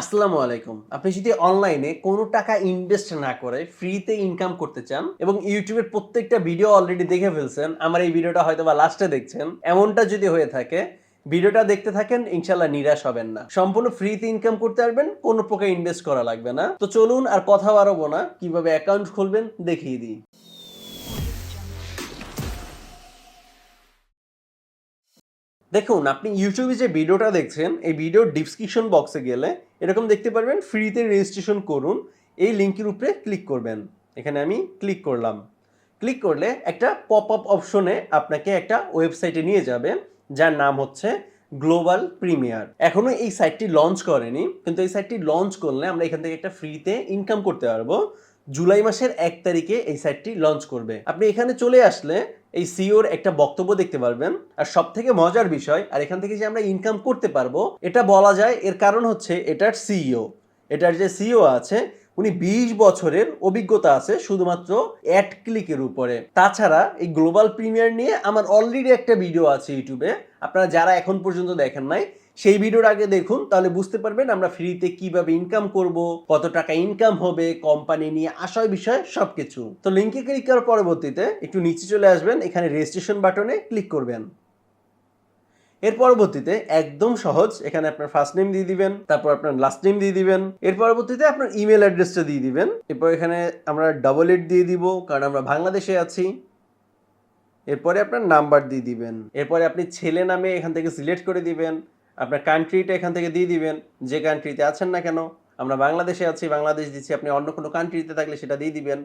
আসসালামু আলাইকুম। আপনি যদি অনলাইনে কোনো টাকা ইনভেস্ট না করে ফ্রিতে ইনকাম করতে চান এবং ইউটিউবের প্রত্যেকটা ভিডিও অলরেডি দেখে ফেলছেন, আমার এই ভিডিওটা হয়তো বা লাস্টে দেখছেন, এমনটা যদি হয়ে থাকে ভিডিওটা দেখতে থাকেন ইনশাল্লাহ নিরাশ হবেন না। সম্পূর্ণ ফ্রিতে ইনকাম করতে পারবেন, কোনো প্রকার ইনভেস্ট করা লাগবে না। তো চলুন আর কথা বাড়াবো না, কীভাবে অ্যাকাউন্ট খুলবেন দেখিয়ে দিই। দেখুন, আপনি ইউটিউবে যে ভিডিওটা দেখছেন, এই ভিডিওর ডিসক্রিপশন বক্সে গেলে এরকম দেখতে পারবেন ফ্রিতে রেজিস্ট্রেশন করুন, এই লিঙ্কের উপরে ক্লিক করবেন। এখানে আমি ক্লিক করলাম। ক্লিক করলে একটা পপ আপ অপশনে আপনাকে একটা ওয়েবসাইটে নিয়ে যাবে, যার নাম হচ্ছে গ্লোবাল প্রিমিয়ার এখনও এই সাইটটি লঞ্চ করেনি, কিন্তু এই সাইটটি লঞ্চ করলে আমরা এখান থেকে একটা ফ্রিতে ইনকাম করতে পারব। জুলাই মাসের এক তারিখে এই সাইটটি লঞ্চ করবে। আপনি এখানে চলে আসলে এই সিওর একটা বক্তব্য দেখতে পারবেন। আর সব থেকে মজার বিষয়, আর এখান থেকে যে আমরা ইনকাম করতে পারব, এটা বলা যায় এর কারণ হচ্ছে এটার সিইও এটার যে সিও আছে, উনি বিশ বছরের অভিজ্ঞতা আছে শুধুমাত্র অ্যাড ক্লিকের উপরে। তাছাড়া এই গ্লোবাল প্রিমিয়ার নিয়ে আমার অলরেডি একটা ভিডিও আছে ইউটিউবে আপনারা যারা এখন পর্যন্ত দেখেন নাই সেই ভিডিওর আগে দেখুন, তাহলে বুঝতে পারবেন আমরা ফ্রিতে কীভাবে ইনকাম করব, কত টাকা ইনকাম হবে কোম্পানি নিয়ে আশয় বিষয় সবকিছু। তো লিঙ্কে ক্লিক করার পরবর্তীতে একটু নিচে চলে আসবেন, এখানে রেজিস্ট্রেশন বাটনে ক্লিক করবেন। এর পরবর্তীতে একদম সহজ, এখানে আপনার ফার্স্ট নেম দিয়ে দিবেন, তারপর আপনার লাস্ট নেম দিয়ে দিবেন, এর পরবর্তীতে আপনার ইমেল অ্যাড্রেসটা দিয়ে দিবেন, এরপর এখানে আমরা ডাবল এইট দিয়ে দিব, কারণ আমরা বাংলাদেশে আছি। এরপরে আপনার নাম্বার দিয়ে দিবেন, এরপরে আপনি ছেলে নামে এখান থেকে সিলেক্ট করে দিবেন আপনার কান্ট্রিটা এখান থেকে দিয়ে দিবেন। যে কান্ট্রিতে আছেন না কেন, আমরা বাংলাদেশে আছি, বাংলাদেশ দিচ্ছি, আপনি অন্য কোনো কান্ট্রিতে থাকলে সেটা দিয়ে দিবেন।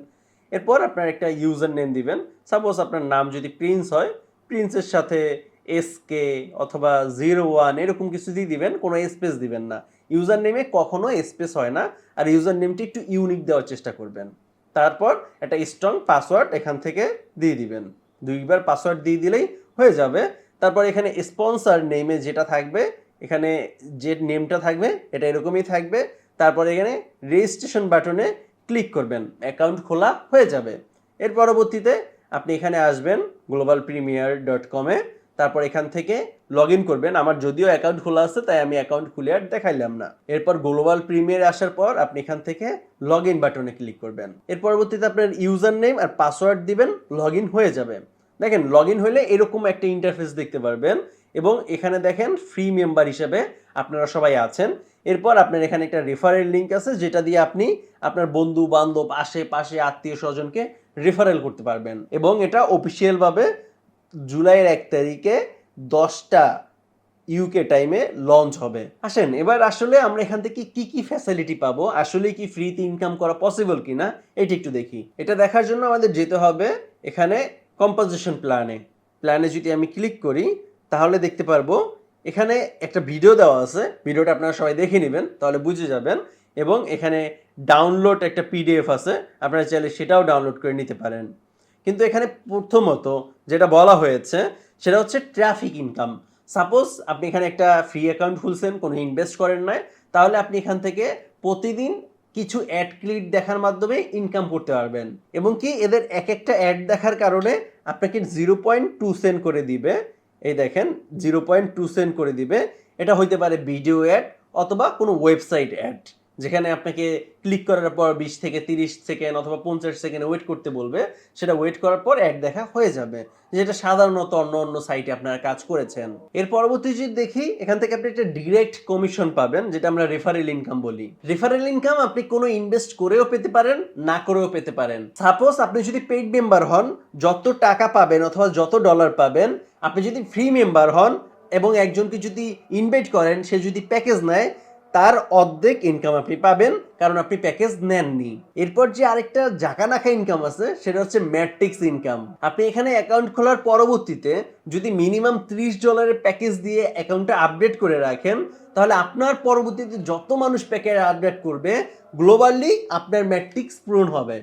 এরপর আপনার একটা ইউজার নেম দিবেন। সাপোজ আপনার নাম যদি প্রিন্স হয় প্রিন্সের সাথে এস কে অথবা জিরো ওয়ান এরকম কিছু দিয়ে দিবেন, কোনো স্পেস দিবেন না। ইউজার নেমে কখনো স্পেস হয় না, আর ইউজার নেমটি একটু ইউনিক দেওয়ার চেষ্টা করবেন। তারপর একটা স্ট্রং পাসওয়ার্ড এখান থেকে দিয়ে দিবেন। দুইবার পাসওয়ার্ড দিয়ে দিলেই হয়ে যাবে। তারপর এখানে স্পন্সর নেমে যেটা থাকবে এখানে যে নেমটা থাকবে, এটা এরকমই থাকবে। তারপরে এখানে রেজিস্ট্রেশন বাটনে ক্লিক করবেন। অ্যাকাউন্ট খোলা হয়ে যাবে। এর পরবর্তীতে আপনি এখানে আসবেন গ্লোবাল প্রিমিয়ার ডট কমে তারপর এখান থেকে লগ ইন করবেন। আমার যদিও অ্যাকাউন্ট খোলা আছে, তাই আমি অ্যাকাউন্ট খুলে আর দেখাইলাম না। এরপর গ্লোবাল প্রিমিয়ার আসার পর আপনি এখান থেকে লগ ইন বাটনে ক্লিক করবেন। এর পরবর্তীতে আপনার ইউজার নেম আর পাসওয়ার্ড দিবেন লগ ইন হয়ে যাবে। দেখেন লগ ইন হলে এরকম একটা ইন্টারফেস দেখতে পারবেন। এবং এখানে দেখেন ফ্রি মেম্বার হিসেবে আপনারা সবাই আছেন। এরপর আপনার এখানে একটা রেফারেল লিঙ্ক আছে, যেটা দিয়ে আপনি আপনার বন্ধু বান্ধব আশেপাশে আত্মীয় স্বজনকে রেফারেল করতে পারবেন। এবং এটা অফিসিয়ালভাবে জুলাইয়ের এক তারিখে দশটা ইউকে টাইমে লঞ্চ হবে। আসেন, এবার আসলে আমরা এখান থেকে কি কি ফ্যাসিলিটি পাবো? আসলে কি ফ্রিতে ইনকাম করা পসিবল কিনা? এটি একটু দেখি। এটা দেখার জন্য আমাদের যেতে হবে এখানে কম্পোজিশন প্ল্যানে প্ল্যানে যদি আমি ক্লিক করি তাহলে দেখতে পারব, এখানে একটা ভিডিও দেওয়া আছে ভিডিওটা আপনারা সবাই দেখে নেবেন, তাহলে বুঝে যাবেন, এবং এখানে ডাউনলোড একটা পিডিএফ আছে, আপনারা চাইলে সেটাও ডাউনলোড করে নিতে পারেন। কিন্তু এখানে প্রথমত যেটা বলা হয়েছে, সেটা হচ্ছে ট্রাফিক ইনকাম সাপোজ আপনি এখানে একটা ফ্রি অ্যাকাউন্ট খুলছেন, কোনো ইনভেস্ট করেন নাই, তাহলে আপনি এখান থেকে প্রতিদিন কিছু অ্যাড ক্লিক দেখার মাধ্যমে ইনকাম করতে পারবেন, এবং কি এদের এক একটা অ্যাড দেখার কারণে আপনাকে জিরো পয়েন্ট টু সেন্ট করে দিবে এই দেখেন জিরো পয়েন্ট টু সেন্ট করে দিবে। এটা হইতে পারে ভিডিও অ্যাড অথবা কোনো ওয়েবসাইট অ্যাড যেখানে আপনাকে ক্লিক করার পর বিশ থেকে তিরিশ সেকেন্ড অথবা পঞ্চাশ সেকেন্ড ওয়েট করতে বলবে, সেটা ওয়েট করার পর অ্যাড দেখা হয়ে যাবে, যেটা সাধারণত অন্য অন্য সাইটে আপনারা কাজ করেছেন। এর পরবর্তী যদি দেখি, এখান থেকে আপনি একটা ডিরেক্ট কমিশন পাবেন, যেটা আমরা রেফারেল ইনকাম বলি। রেফারেল ইনকাম আপনি কোনো ইনভেস্ট করেও পেতে পারেন, না করেও পেতে পারেন। সাপোজ আপনি যদি পেইড মেম্বার হন, যত টাকা পাবেন অথবা যত ডলার পাবেন, আপনি যদি ফ্রি মেম্বার হন এবং একজনকে যদি ইনভাইট করেন, সে যদি প্যাকেজ নেয় তার অর্ধেক ইনকাম আপনি পাবেন, কারণ আপনি প্যাকেজ নেননি। এরপর যে আরেকটা জাকা নাখা ইনকাম আছে, সেটা হচ্ছে ম্যাট্রিক্স ইনকাম আপনি এখানে অ্যাকাউন্ট খোলার পরবর্তীতে যদি মিনিমাম ত্রিশ ডলারের প্যাকেজ দিয়ে অ্যাকাউন্টটা আপডেট করে রাখেন, তাহলে আপনার পরবর্তীতে যত মানুষ প্যাকেজ আপডেট করবে গ্লোবালি আপনার ম্যাট্রিক্স পূরণ হবে।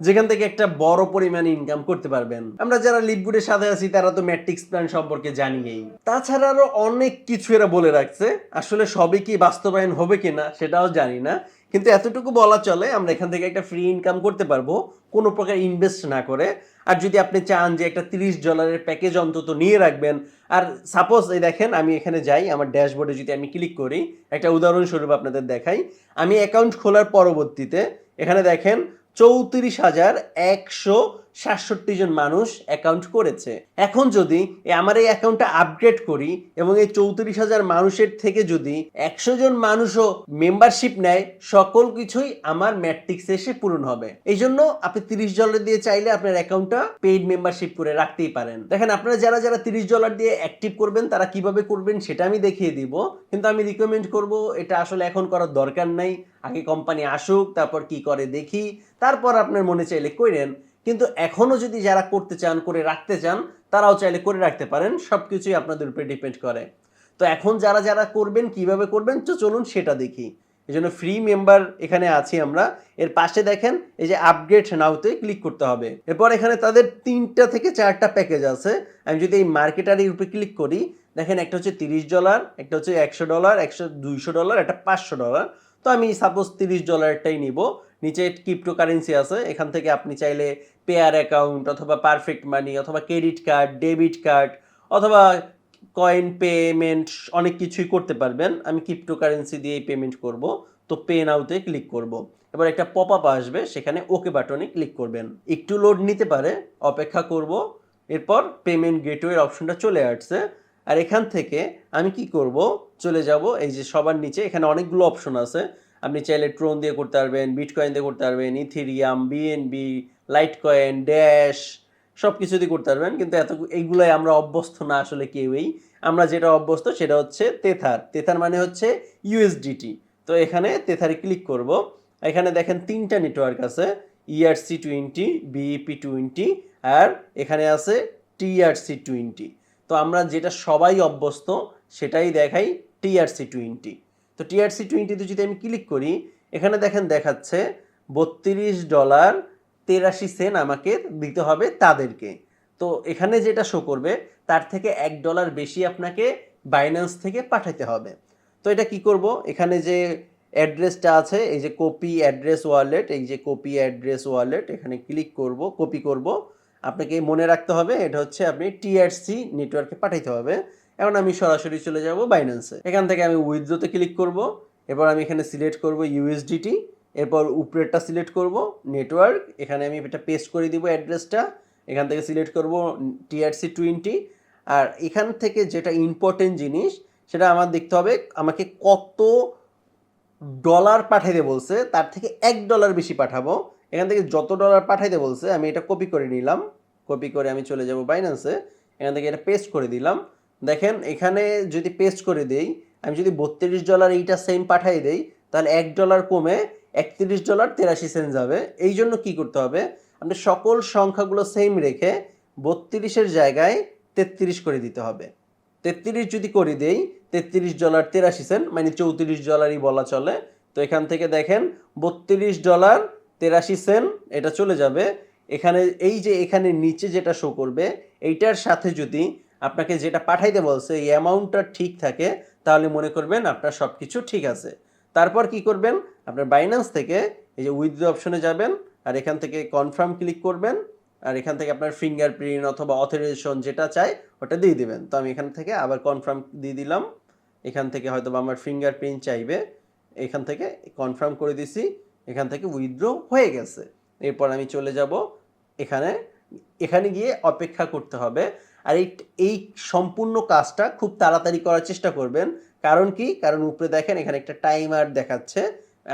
যেখান থেকে একটা বড় পরিমাণে ইনকাম করতে পারবেন। আমরা যারা লিডগুডের সাথে আছি, তারা তো ম্যাট্রিক্স প্ল্যান সম্পর্কে জানিয়েই। তাছাড়া আরও অনেক কিছু এরা বলে রাখছে। আসলে সবই কি বাস্তবায়ন হবে কিনা, সেটাও জানি না। কিন্তু এতটুকু বলা চলে, আমরা এখান থেকে একটা ফ্রি ইনকাম করতে পারব, কোনো প্রকার ইনভেস্ট না করে। আর যদি আপনি চান যে একটা তিরিশ ডলারের প্যাকেজ অন্তত নিয়ে রাখবেন, আর সাপোজ এই দেখেন, আমি এখানে যাই, আমার ড্যাশবোর্ডে যদি আমি ক্লিক করি, একটা উদাহরণস্বরূপ আপনাদের দেখাই। আমি অ্যাকাউন্ট খোলার পরবর্তীতে, এখানে দেখেন চৌত্রিশ হাজার একশো সাতষট্টি জন মানুষ অ্যাকাউন্ট করেছে। এখন যদি আমার এই অ্যাকাউন্টটা আপগ্রেড করি এবং এই চৌত্রিশ হাজার মানুষের থেকে যদি একশো জন মানুষও মেম্বারশিপ নেয়, সকল কিছুই আমার ম্যাট্রিক্সে এসে পূরণ হবে। এই জন্য আপনি তিরিশ ডলার দিয়ে চাইলে আপনার অ্যাকাউন্টটা পেইড মেম্বারশিপ করে রাখতেই পারেন। দেখেন আপনারা যারা যারা তিরিশ ডলার দিয়ে অ্যাক্টিভ করবেন, তারা কীভাবে করবেন সেটা আমি দেখিয়ে দিব। কিন্তু আমি রিকমেন্ড করব, এটা আসলে এখন করার দরকার নাই। আগে কোম্পানি আসুক, তারপর কি করে দেখি। তারপর আপনার মনে চাইলে করেন। কিন্তু এখনও যদি যারা করতে চান, করে রাখতে চান, তারাও চাইলে করে রাখতে পারেন সব কিছুই আপনাদের উপরে ডিপেন্ড করে। তো এখন যারা যারা করবেন, কীভাবে করবেন, তো চলুন সেটা দেখি। এই জন্য ফ্রি মেম্বার এখানে আছি আমরা। এর পাশে দেখেন, এই যে আপগ্রেড নাওতে ক্লিক করতে হবে। এরপর এখানে তাদের তিনটা থেকে চারটা প্যাকেজ আছে। আমি যদি এই মার্কেটারির উপরে ক্লিক করি, দেখেন একটা হচ্ছে তিরিশ ডলার একটা হচ্ছে একশো ডলার একশো দুইশো ডলার একটা পাঁচশো ডলার তো আমি সাপোজ তিরিশ ডলারটাই নিব। নিচে ক্রিপ্টো কারেন্সি আছে, এখান থেকে আপনি চাইলে পেয়ার অ্যাকাউন্ট অথবা পারফেক্ট মানি অথবা ক্রেডিট কার্ড ডেবিট কার্ড অথবা কয়েন পেমেন্ট অনেক কিছুই করতে পারবেন। আমি ক্রিপ্টো কারেন্সি দিয়েই পেমেন্ট করব, তো পে নাওতে ক্লিক করব। এবার একটা পপ আপ আসবে, সেখানে ওকে বাটনে ক্লিক করবেন। একটু লোড নিতে পারে, অপেক্ষা করব, এরপর পেমেন্ট গেটওয়ের অপশনটা চলে আসছে। আর এখান থেকে আমি কি করব, চলে যাব, এই যে সবার নিচে, এখানে অনেকগুলো অপশন আছে। আপনি চাইলে ট্রোন দিয়ে করতে পারবেন বিটকয়েন দিয়ে করতে পারবেন Ethereum BNB Litecoin Dash সব কিছু দিয়ে করতে পারবেন। কিন্তু এত এইগুলোই আমরা অভ্যস্ত না আসলে কেউই। আমরা যেটা অভ্যস্ত সেটা হচ্ছে তেথার তেথার মানে হচ্ছে ইউএসডিটি তো এখানে তেথারে ক্লিক করব। এখানে দেখেন তিনটা নেটওয়ার্ক আছে ইআরসি টোয়েন্টি বিইপি টোয়েন্টি আর এখানে আছে টিআরসি টোয়েন্টি তো আমরা যেটা সবাই অভ্যস্ত সেটাই দেখাই টিআরসি টোয়েন্টি তো টিআরসি টোয়েন্টিতে যদি আমি ক্লিক করি, এখানে দেখেন দেখাচ্ছে বত্রিশ ডলার তেরাশি সেন্ট আমাকে দিতে হবে তাদেরকে। তো এখানে যেটা শো করবে, তার থেকে এক ডলার বেশি আপনাকে বাইন্যান্স থেকে পাঠাতে হবে। তো এটা কি করব? এখানে যে অ্যাড্রেসটা আছে, এই যে কপি অ্যাড্রেস ওয়ালেট এই যে কপি অ্যাড্রেস ওয়ালেট এখানে ক্লিক করব কপি করব। আপনাকে মনে রাখতে হবে, এটা হচ্ছে আপনি টিআরসি নেটওয়ার্কে পাঠাইতে হবে। এখন আমি সরাসরি চলে যাব বাইন্যান্সে এখান থেকে আমি উইথড্রোতে ক্লিক করব। এরপর আমি এখানে সিলেক্ট করব ইউএসডিটি এরপর উপরেরটা সিলেক্ট করব নেটওয়ার্ক এখানে আমি এটা পেস্ট করে দিব অ্যাড্রেসটা এখান থেকে সিলেক্ট করব টিআরসি টোয়েন্টি আর এখান থেকে যেটা ইম্পর্টেন্ট জিনিস, সেটা আমার দেখতে হবে, আমাকে কত ডলার পাঠাইতে বলছে, তার থেকে এক ডলার বেশি পাঠাবো। এখান থেকে যত ডলার পাঠাইতে বলছে, আমি এটা কপি করে নিলাম। কপি করে আমি চলে যাব বাইন্যান্সে এখান থেকে এটা পেস্ট করে দিলাম। দেখেন, এখানে যদি পেস্ট করে দেই, আমি যদি বত্রিশ ডলার এইটা সেম পাঠাই দেই, তাহলে এক ডলার কমে একত্রিশ ডলার তেরাশি সেন্ট যাবে। এই জন্য কি করতে হবে? আপনি সকল সংখ্যাগুলো সেম রেখে বত্রিশের জায়গায় তেত্রিশ করে দিতে হবে। তেত্রিশ যদি করে দেই, তেত্রিশ ডলার তেরাশি সেন্ট মানে চৌত্রিশ ডলারই বলা চলে। তো এখান থেকে দেখেন, বত্রিশ ডলার তেরাশি সেন্ট এটা চলে যাবে। এখানে, এই যে এখানে নিচে যেটা শো করবে, এইটার সাথে যদি আপনাকে যেটা পাঠাইতে বলছে, এই অ্যামাউন্টটা ঠিক থাকে, তাহলে মনে করবেন আপনার সব কিছু ঠিক আছে। তারপর কি করবেন? আপনার বাইন্যান্স থেকে এই যে উইথ অপশনে যাবেন, আর এখান থেকে কনফার্ম ক্লিক করবেন, আর এখান থেকে আপনার ফিঙ্গারপ্রিন্ট অথবা অথরাইজেশন যেটা চাই, ওটা দিয়ে দিবেন। তো আমি এখান থেকে আবার কনফার্ম দিয়ে দিলাম। এখান থেকে হয়তো বা আমার ফিঙ্গারপ্রিন্ট চাইবে। এখান থেকে কনফার্ম করে দিছি। এখান থেকে উইথড্র হয়ে গেছে। এরপর আমি চলে যাব। এখানে এখানে গিয়ে অপেক্ষা করতে হবে। আর এই এই সম্পূর্ণ কাজটা খুব তাড়াতাড়ি করার চেষ্টা করবেন। কারণ কি? কারণ উপরে দেখেন এখানে একটা টাইমার দেখাচ্ছে।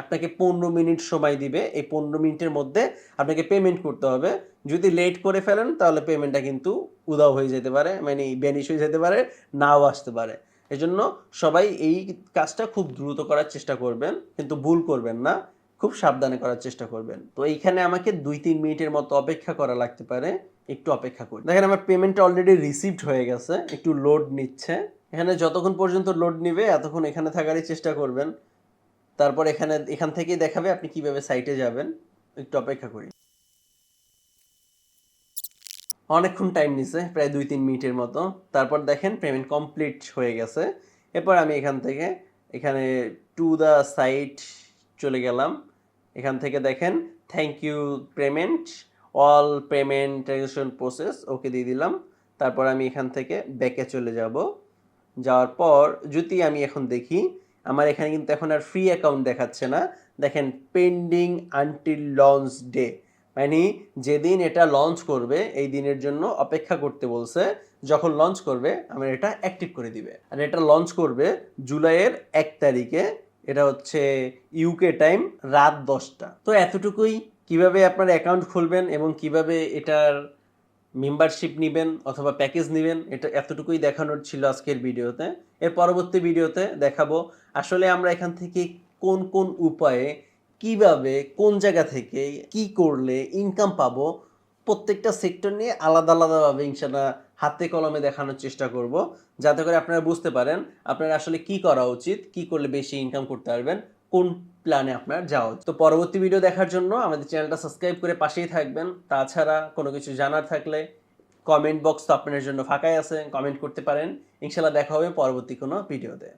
আপনাকে পনেরো মিনিট সময় দিবে। এই পনেরো মিনিটের মধ্যে আপনাকে পেমেন্ট করতে হবে। যদি লেট করে ফেলেন, তাহলে পেমেন্টটা কিন্তু উদাও হয়ে যেতে পারে মানে ব্যানিশ হয়ে যেতে পারে, নাও আসতে পারে। এজন্য সবাই এই কাজটা খুব দ্রুত করার চেষ্টা করবেন, কিন্তু ভুল করবেন না। খুব সাবধানে করার চেষ্টা করবেন। তো এইখানে আমাকে দুই তিন মিনিটের মতো অপেক্ষা করা লাগতে পারে। একটু অপেক্ষা করি। দেখেন আমার পেমেন্টটা অলরেডি রিসিভড হয়ে গেছে, একটু লোড নিচ্ছে। এখানে যতক্ষণ পর্যন্ত লোড নিবে, এতক্ষণ এখানে থাকারই চেষ্টা করবেন। তারপর এখানে, এখান থেকেই দেখাবে আপনি কীভাবে সাইটে যাবেন। একটু অপেক্ষা করি। অনেকক্ষণ টাইম নিছে, প্রায় দুই তিন মিনিটের মতো। তারপর দেখেন পেমেন্ট কমপ্লিট হয়ে গেছে। এরপর আমি এখান থেকে, এখানে টু দ্য সাইট চলে গেলাম। এখান থেকে দেখেন thank you payment all payment transaction process okay দিয়ে দিলাম। তারপর আমি এখান থেকে ব্যাকে চলে যাব। যাওয়ার পর যদি আমি এখন দেখি, আমার এখানে কিন্তু এখন আর ফ্রি অ্যাকাউন্ট দেখাচ্ছে না। দেখেন পেন্ডিং আনটিল লঞ্চ ডে মানে যেদিন এটা লঞ্চ করবে, এই দিনের জন্য অপেক্ষা করতে বলছে, যখন লঞ্চ করবে, আমার এটা অ্যাক্টিভ করে দিবে। আর এটা লঞ্চ করবে জুলাইয়ের এক তারিখে, এটা হচ্ছে ইউকে টাইম রাত দশটা। তো এতটুকুই। কীভাবে আপনার অ্যাকাউন্ট খুলবেন এবং কীভাবে এটার মেম্বারশিপ নেবেন অথবা প্যাকেজ নেবেন, এটা এতটুকুই দেখানোর ছিল আজকের ভিডিওতে। এর পরবর্তী ভিডিওতে দেখাবো আসলে আমরা এখান থেকে কোন কোন উপায়ে কীভাবে, কোন জায়গা থেকে কি করলে ইনকাম পাবো, প্রত্যেকটা সেক্টর নিয়ে আলাদা আলাদাভাবে ইনশাল্লাহ হাতে কলমে দেখানোর চেষ্টা করব। যাতে করে আপনারা বুঝতে পারেন আপনারা আসলে কি করা উচিত, কি করলে বেশি ইনকাম করতে পারবেন, কোন প্ল্যানে আপনার যাওয়া তো পরবর্তী ভিডিও দেখার জন্য আমাদের চ্যানেলটা সাবস্ক্রাইব করে পাশেই থাকবেন। তাছাড়া কোনো কিছু জানার থাকলে কমেন্ট বক্স তো আপনার জন্য ফাঁকাই আছে কমেন্ট করতে পারেন। ইনশাল্লাহ দেখা হবে পরবর্তী কোনো ভিডিওতে